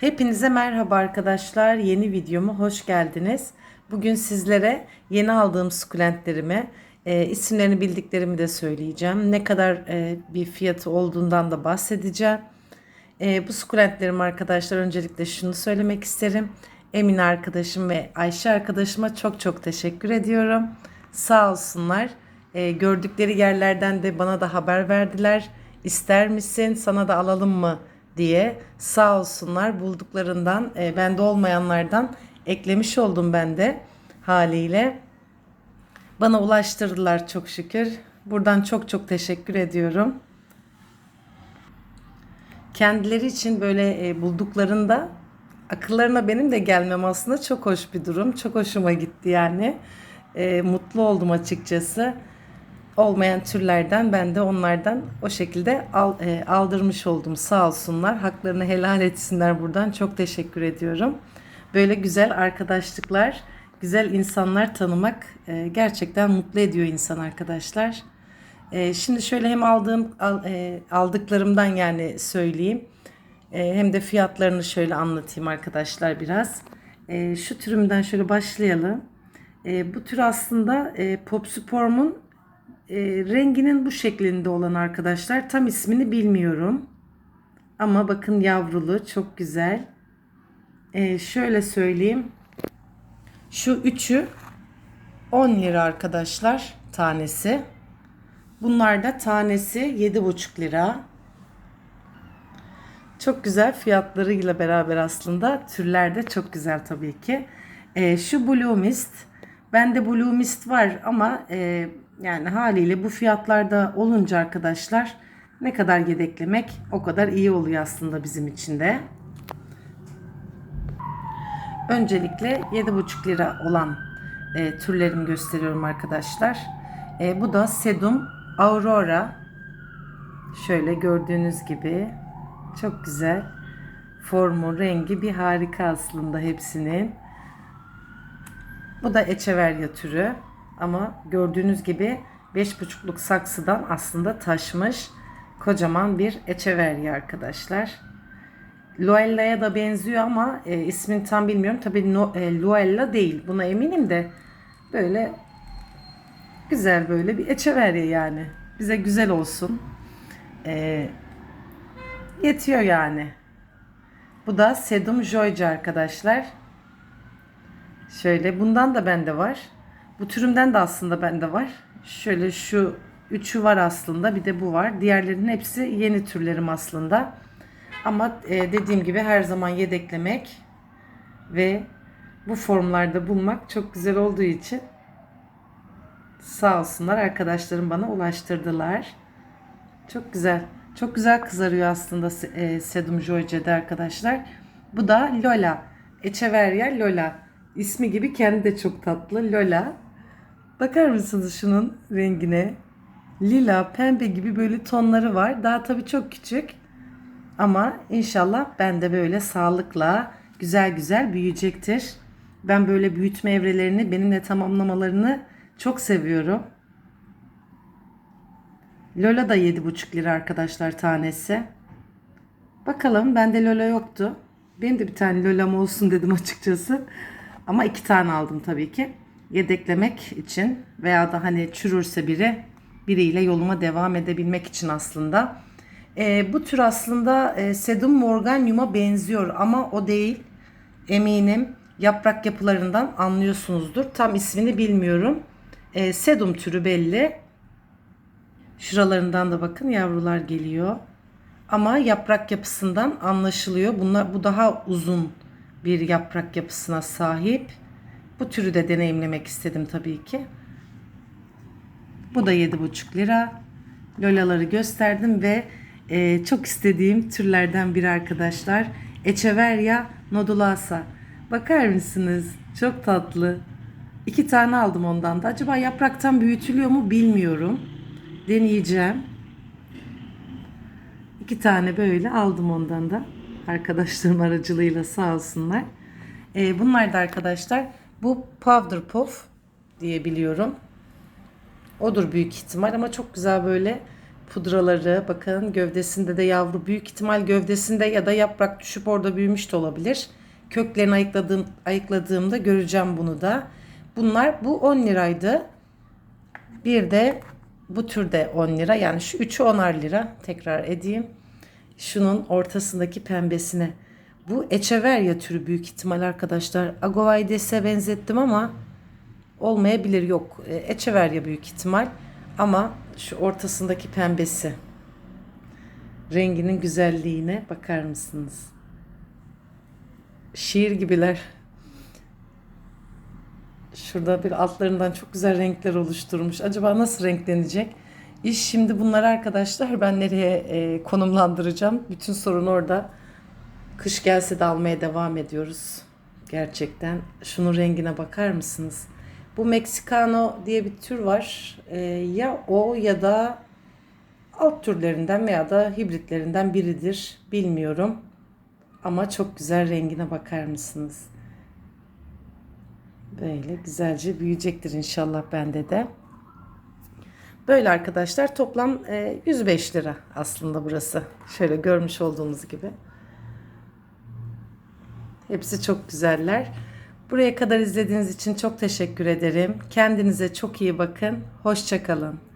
Hepinize merhaba arkadaşlar. Yeni videoma hoş geldiniz. Bugün sizlere yeni aldığım sukulentlerimi, e, isimlerini bildiklerimi de söyleyeceğim. Ne kadar e, bir fiyatı olduğundan da bahsedeceğim. E, bu sukulentlerim arkadaşlar öncelikle şunu söylemek isterim. Emine arkadaşım ve Ayşe arkadaşıma çok çok teşekkür ediyorum. Sağ olsunlar. E, gördükleri yerlerden de bana da haber verdiler. İster misin sana da alalım mı diye sağ olsunlar bulduklarından e, bende olmayanlardan eklemiş oldum ben de haliyle. Bana ulaştırdılar çok şükür. Buradan çok çok teşekkür ediyorum. Kendileri için böyle e, bulduklarında akıllarına benim de gelmem aslında çok hoş bir durum. Çok hoşuma gitti yani. E, mutlu oldum açıkçası. Olmayan türlerden ben de onlardan o şekilde al, e, aldırmış oldum. Sağ olsunlar. Haklarını helal etsinler buradan. Çok teşekkür ediyorum. Böyle güzel arkadaşlıklar, güzel insanlar tanımak e, gerçekten mutlu ediyor insan arkadaşlar. E, şimdi şöyle hem aldığım al, e, aldıklarımdan yani söyleyeyim. E, hem de fiyatlarını şöyle anlatayım arkadaşlar biraz. E, şu türümden şöyle başlayalım. E, bu tür aslında e, Popsporm'un e, renginin bu şeklinde olan arkadaşlar. Tam ismini bilmiyorum. Ama bakın yavrulu çok güzel. E, şöyle söyleyeyim. Şu üçü 10 lira arkadaşlar tanesi. Bunlar da tanesi 7,5 lira. Çok güzel fiyatlarıyla beraber aslında türler de çok güzel tabii ki. E, şu Blue Mist. Bende Blue Mist var ama e, yani haliyle bu fiyatlarda olunca arkadaşlar ne kadar yedeklemek o kadar iyi oluyor aslında bizim için de. Öncelikle 7,5 lira olan e, türlerimi gösteriyorum arkadaşlar. E, bu da Sedum Aurora. Şöyle gördüğünüz gibi çok güzel. Formu, rengi bir harika aslında hepsinin. Bu da Echeveria türü. Ama gördüğünüz gibi 5,5'luk saksıdan aslında taşmış kocaman bir Echeveria arkadaşlar. Luella'ya da benziyor ama e, ismini tam bilmiyorum. Tabii no, e, Luella değil. Buna eminim de böyle güzel böyle bir Echeveria yani. Bize güzel olsun. E, yetiyor yani. Bu da Sedum Joyce arkadaşlar. Şöyle bundan da bende var. Bu türümden de aslında bende var. Şöyle şu üçü var aslında. Bir de bu var. Diğerlerinin hepsi yeni türlerim aslında. Ama e, dediğim gibi her zaman yedeklemek ve bu formlarda bulmak çok güzel olduğu için sağ olsunlar arkadaşlarım bana ulaştırdılar. Çok güzel. Çok güzel kızarıyor aslında e, Sedum Joyce'de arkadaşlar. Bu da Lola. Echeveria Lola. İsmi gibi kendi de çok tatlı. Lola. Bakar mısınız şunun rengine? Lila, pembe gibi böyle tonları var. Daha tabii çok küçük. Ama inşallah ben de böyle sağlıkla güzel güzel büyüyecektir. Ben böyle büyütme evrelerini benimle tamamlamalarını çok seviyorum. Lola da 7,5 lira arkadaşlar tanesi. Bakalım bende Lola yoktu. Benim de bir tane Lola'm olsun dedim açıkçası. Ama iki tane aldım tabii ki. Yedeklemek için veya da hani çürürse biri biriyle yoluma devam edebilmek için aslında. E, bu tür aslında e, Sedum Morganium'a benziyor ama o değil. Eminim yaprak yapılarından anlıyorsunuzdur. Tam ismini bilmiyorum. E, sedum türü belli. Şuralarından da bakın yavrular geliyor. Ama yaprak yapısından anlaşılıyor. Bunlar bu daha uzun bir yaprak yapısına sahip. Bu türü de deneyimlemek istedim tabii ki. Bu da 7,5 lira. Lolaları gösterdim ve e, çok istediğim türlerden biri arkadaşlar. Echeveria nodulasa. Bakar mısınız? Çok tatlı. İki tane aldım ondan da. Acaba yapraktan büyütülüyor mu bilmiyorum. Deneyeceğim. İki tane böyle aldım ondan da. Arkadaşlarım aracılığıyla sağ olsunlar. E, bunlar da arkadaşlar bu powder puff diye biliyorum. Odur büyük ihtimal ama çok güzel böyle pudraları bakın gövdesinde de yavru büyük ihtimal gövdesinde ya da yaprak düşüp orada büyümüş de olabilir. Köklerini ayıkladığım, ayıkladığımda göreceğim bunu da. Bunlar bu 10 liraydı. Bir de bu türde 10 lira yani şu üçü 10'ar lira tekrar edeyim. Şunun ortasındaki pembesine. Bu Echeveria türü büyük ihtimal arkadaşlar. Agovaides'e benzettim ama olmayabilir yok. E, Echeveria büyük ihtimal ama şu ortasındaki pembesi. Renginin güzelliğine bakar mısınız? Şiir gibiler. Şurada bir altlarından çok güzel renkler oluşturmuş. Acaba nasıl renklenecek? İş şimdi bunlar arkadaşlar ben nereye e, konumlandıracağım? Bütün sorun orada. Kış gelse de almaya devam ediyoruz. Gerçekten. Şunun rengine bakar mısınız? Bu Mexicano diye bir tür var. E, ya o ya da alt türlerinden veya da hibritlerinden biridir. Bilmiyorum. Ama çok güzel rengine bakar mısınız? Böyle güzelce büyüyecektir inşallah bende de. Böyle arkadaşlar toplam e, 105 lira aslında burası. Şöyle görmüş olduğunuz gibi. Hepsi çok güzeller. Buraya kadar izlediğiniz için çok teşekkür ederim. Kendinize çok iyi bakın. Hoşçakalın.